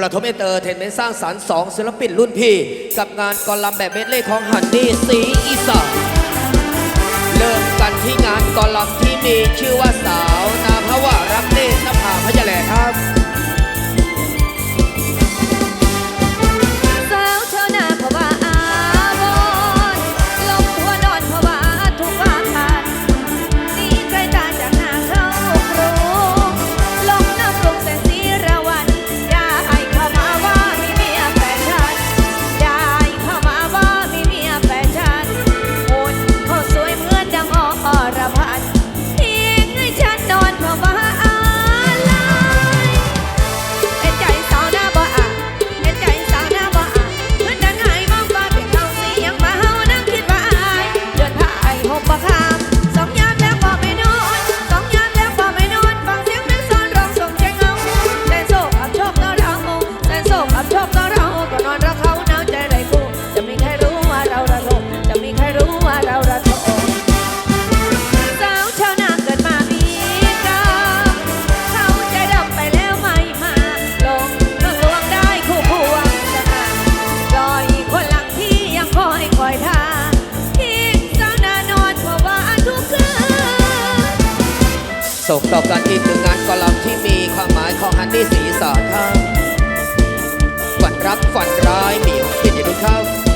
ประทมเอเตอร์เทนเมนสร้างสรรค์สองศิลปินรุ่นพี่ กับงานกอลัมแบบเมดเล่ของฮันนี่สีอีสานเริ่มกันที่งานกอลัมที่มีชื่อว่าสา สต่อกันอีกหนึ่งงานกอลัมที่มีความหมายของฮันนี่สีสานครัฝันรักฝันร้ายเหมียวเป็นอย่างนี้ครับ